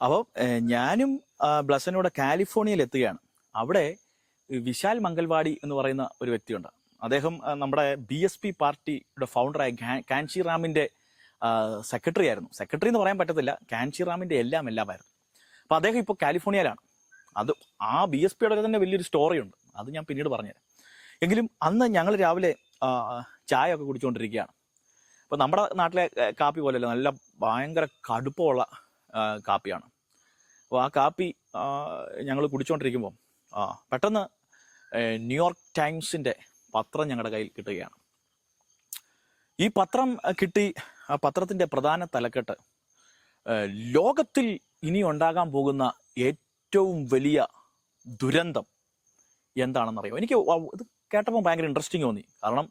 അപ്പോൾ ഞാനും ബ്ലസനൂടെ കാലിഫോർണിയയിൽ എത്തുകയാണ് അവിടെ വിശാൽ മംഗൽവാടി എന്ന് പറയുന്ന ഒരു വ്യക്തിയുണ്ട്. അദ്ദേഹം നമ്മുടെ ബി എസ് പി പാർട്ടിയുടെ ഫൗണ്ടറായ കാൻഷി റാമിന്റെ സെക്രട്ടറി ആയിരുന്നു സെക്രട്ടറി എന്ന് പറയാൻ പറ്റത്തില്ല കാൻഷി റാമിന്റെ എല്ലാം എല്ലാമായിരുന്നു. അപ്പൊ അദ്ദേഹം ഇപ്പോൾ കാലിഫോർണിയയിലാണ്. അത് ആ ബി എസ് പിയുടെ തന്നെ വലിയൊരു സ്റ്റോറിയുണ്ട്. അത് ഞാൻ പിന്നീട് പറഞ്ഞുതരാം. എങ്കിലും അന്ന് ഞങ്ങൾ രാവിലെ ചായ ഒക്കെ കുടിച്ചുകൊണ്ടിരിക്കുകയാണ്. അപ്പൊ നമ്മുടെ നാട്ടിലെ കാപ്പി പോലെയല്ല നല്ല ഭയങ്കര കടുപ്പമുള്ള കാപ്പിയാണ്. അപ്പോൾ ആ കാപ്പി ഞങ്ങൾ കുടിച്ചുകൊണ്ടിരിക്കുമ്പോൾ ആ പെട്ടെന്ന് ന്യൂയോർക്ക് ടൈംസിന്റെ പത്രം ഞങ്ങളുടെ കയ്യിൽ കിട്ടുകയാണ്. ഈ പത്രം കിട്ടി ആ പത്രത്തിന്റെ പ്രധാന തലക്കെട്ട് ലോകത്തിൽ ഇനി ഉണ്ടാകാൻ പോകുന്ന ഏറ്റവും വലിയ ദുരന്തം എന്താണെന്നറിയോ? എനിക്ക് ഇത് കേട്ടപ്പോൾ ഭയങ്കര ഇൻട്രസ്റ്റിംഗ് തോന്നി. കാരണം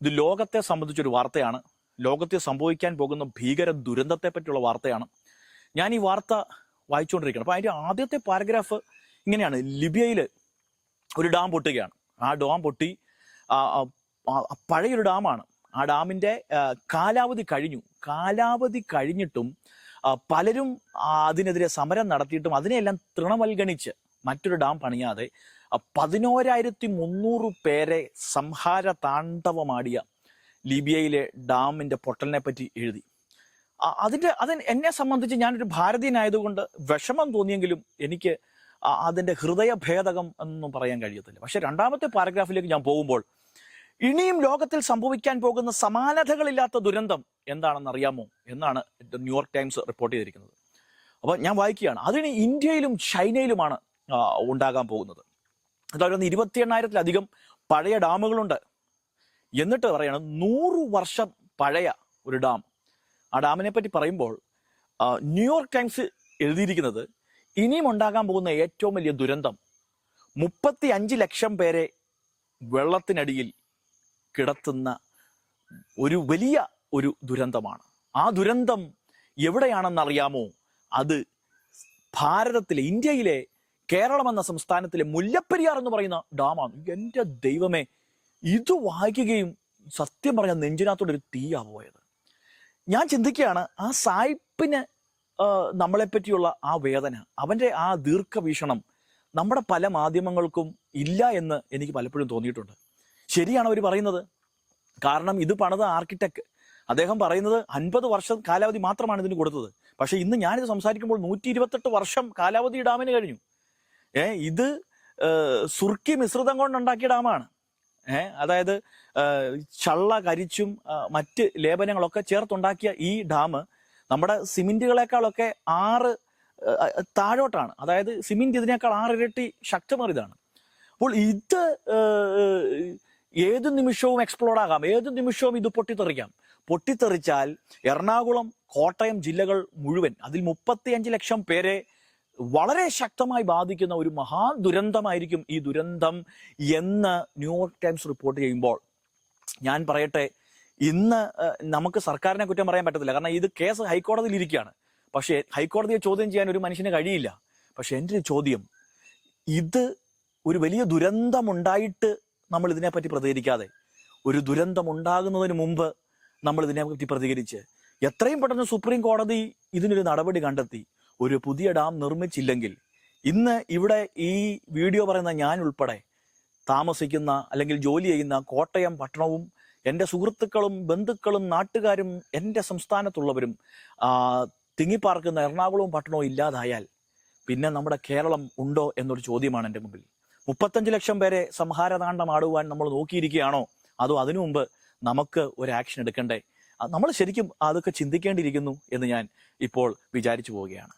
ഇത് ലോകത്തെ സംബന്ധിച്ചൊരു വാർത്തയാണ്. ലോകത്തെ സംഭവിക്കാൻ പോകുന്ന ഭീകര ദുരന്തത്തെ പറ്റിയുള്ള വാർത്തയാണ്. ഞാൻ ഈ വാർത്ത വായിച്ചുകൊണ്ടിരിക്കുകയാണ്. അപ്പോൾ അതിന്റെ ആദ്യത്തെ പാരഗ്രാഫ് ഇങ്ങനെയാണ്. ലിബിയയിൽ ഒരു ഡാം പൊട്ടുകയാണ്. ആ ഡാം പൊട്ടി പഴയൊരു ഡാമാണ് ആ ഡാമിന്റെ കാലാവധി കഴിഞ്ഞു. കാലാവധി കഴിഞ്ഞിട്ടും പലരും അതിനെതിരെ സമരം നടത്തിയിട്ടും അതിനെയെല്ലാം തൃണവൽഗണിച്ച് മറ്റൊരു ഡാം പണിയാതെ പതിനോരായിരത്തി മുന്നൂറ് പേരെ സംഹാര താണ്ഡവമാടിയ ലിബിയയിലെ ഡാമിന്റെ പൊട്ടലിനെ പറ്റി എഴുതി. ആ- അതിന്റെ അത് എന്നെ സംബന്ധിച്ച് ഞാനൊരു ഭാരതീയനായതുകൊണ്ട് വിഷമം തോന്നിയെങ്കിലും എനിക്ക് അതിന്റെ ഹൃദയഭേദകം എന്നൊന്നും പറയാൻ കഴിയത്തില്ല. പക്ഷെ രണ്ടാമത്തെ പാരഗ്രാഫിലേക്ക് ഞാൻ പോകുമ്പോൾ ഇനിയും ലോകത്തിൽ സംഭവിക്കാൻ പോകുന്ന സമാനതകളില്ലാത്ത ദുരന്തം എന്താണെന്ന് അറിയാമോ എന്നാണ് ന്യൂയോർക്ക് ടൈംസ് റിപ്പോർട്ട് ചെയ്തിരിക്കുന്നത്. അപ്പോൾ ഞാൻ വായിക്കുകയാണ്. അതിന് ഇന്ത്യയിലും ചൈനയിലുമാണ് ഉണ്ടാകാൻ പോകുന്നത്. അതായത് ഇരുപത്തി എണ്ണായിരത്തിലധികം പഴയ ഡാമുകളുണ്ട്. എന്നിട്ട് പറയാണ് നൂറ് വർഷം പഴയ ഒരു ഡാം. ആ ഡാമിനെ പറ്റി പറയുമ്പോൾ ന്യൂയോർക്ക് ടൈംസ് എഴുതിയിരിക്കുന്നത് ഇനിയും ഉണ്ടാകാൻ പോകുന്ന ഏറ്റവും വലിയ ദുരന്തം മുപ്പത്തി അഞ്ച് ലക്ഷം പേരെ വെള്ളത്തിനടിയിൽ കിടത്തുന്ന ഒരു വലിയ ഒരു ദുരന്തമാണ്. ആ ദുരന്തം എവിടെയാണെന്നറിയാമോ? അത് ഭാരതത്തിലെ ഇന്ത്യയിലെ കേരളം എന്ന സംസ്ഥാനത്തിലെ മുല്ലപ്പെരിയാർ എന്ന് പറയുന്ന ഡാമാണ്. എന്റെ ദൈവമേ ഇത് വായിക്കുകയും സത്യം പറഞ്ഞ നെഞ്ചിനകത്തോടെ ഒരു തീയാ പോയത്. ഞാൻ ചിന്തിക്കുകയാണ് ആ സായിപ്പിന് നമ്മളെ പറ്റിയുള്ള ആ വേദന അവന്റെ ആ ദീർഘവീക്ഷണം നമ്മുടെ പല മാധ്യമങ്ങൾക്കും ഇല്ല എന്ന് എനിക്ക് പലപ്പോഴും തോന്നിയിട്ടുണ്ട്. ശരിയാണ് അവർ പറയുന്നത്. കാരണം ഇത് പണിത ആർക്കിടെക്ട്. അദ്ദേഹം പറയുന്നത് അൻപത് വർഷം കാലാവധി മാത്രമാണ് ഇതിന് കൊടുത്തത്. പക്ഷേ ഇന്ന് ഞാനിത് സംസാരിക്കുമ്പോൾ നൂറ്റി ഇരുപത്തെട്ട് വർഷം കാലാവധി ഡാമിന് കഴിഞ്ഞു. ഏ ഇത് സുർക്കി മിശ്രിതം കൊണ്ടുണ്ടാക്കിയ ഡാമാണ്. ഏ? അതായത് ചള്ള കരിച്ചും മറ്റ് ലേപനങ്ങളൊക്കെ ചേർത്തുണ്ടാക്കിയ ഈ ഡാം നമ്മുടെ സിമെന്റുകളെക്കാളൊക്കെ ആറ് താഴോട്ടാണ്. അതായത് സിമെന്റ് ഇതിനേക്കാൾ ആറ് ഇരട്ടി ശക്തമേറിയതാണ്. അപ്പോൾ ഇത് ഏത് നിമിഷവും എക്സ്പ്ലോഡ് ആകാം. ഏത് നിമിഷവും ഇത് പൊട്ടിത്തെറിക്കാം. പൊട്ടിത്തെറിച്ചാൽ എറണാകുളം കോട്ടയം ജില്ലകൾ മുഴുവൻ അതിൽ മുപ്പത്തിയഞ്ച് ലക്ഷം പേരെ വളരെ ശക്തമായി ബാധിക്കുന്ന ഒരു മഹാ ദുരന്തമായിരിക്കും ഈ ദുരന്തം എന്ന് ന്യൂയോർക്ക് ടൈംസ് റിപ്പോർട്ട് ചെയ്യുമ്പോൾ. ഞാൻ പറയട്ടെ ഇന്ന് നമുക്ക് സർക്കാരിനെ കുറ്റം പറയാൻ പറ്റത്തില്ല. കാരണം ഇത് കേസ് ഹൈക്കോടതിയിൽ ഇരിക്കുകയാണ്. പക്ഷേ ഹൈക്കോടതിയെ ചോദ്യം ചെയ്യാൻ ഒരു മനുഷ്യന് കഴിയില്ല. പക്ഷെ എന്റെ ഒരു ചോദ്യം ഇത് ഒരു വലിയ ദുരന്തമുണ്ടായിട്ട് നമ്മൾ ഇതിനെപ്പറ്റി പ്രതികരിക്കാതെ ഒരു ദുരന്തം ഉണ്ടാകുന്നതിന് മുമ്പ് നമ്മൾ ഇതിനെപ്പറ്റി പ്രതികരിച്ച് എത്രയും പെട്ടെന്ന് സുപ്രീം കോടതി ഇതിനൊരു നടപടി കണ്ടെത്തി. ഒരു പുതിയ ഡാം നിർമ്മിച്ചില്ലെങ്കിൽ ഇന്ന് ഇവിടെ ഈ വീഡിയോ പറയുന്ന ഞാൻ ഉൾപ്പെടെ താമസിക്കുന്ന അല്ലെങ്കിൽ ജോലി ചെയ്യുന്ന കോട്ടയം പട്ടണവും എന്റെ സുഹൃത്തുക്കളും ബന്ധുക്കളും നാട്ടുകാരും എന്റെ സംസ്ഥാനത്തുള്ളവരും തിങ്ങിപ്പാർക്കുന്ന എറണാകുളവും പട്ടണവും ഇല്ലാതായാൽ പിന്നെ നമ്മുടെ കേരളം ഉണ്ടോ എന്നൊരു ചോദ്യമാണ് എന്റെ മുമ്പിൽ. മുപ്പത്തഞ്ച് ലക്ഷം പേരെ സംഹാരതാണ്ഡം ആടുവാൻ നമ്മൾ നോക്കിയിരിക്കുകയാണോ? അതോ അതിനു മുമ്പ് നമുക്ക് ഒരു ആക്ഷൻ എടുക്കണ്ടേ? നമ്മൾ ശരിക്കും അതൊക്കെ ചിന്തിക്കേണ്ടിയിരിക്കുന്നു എന്ന് ഞാൻ ഇപ്പോൾ വിചാരിച്ചു പോവുകയാണ്.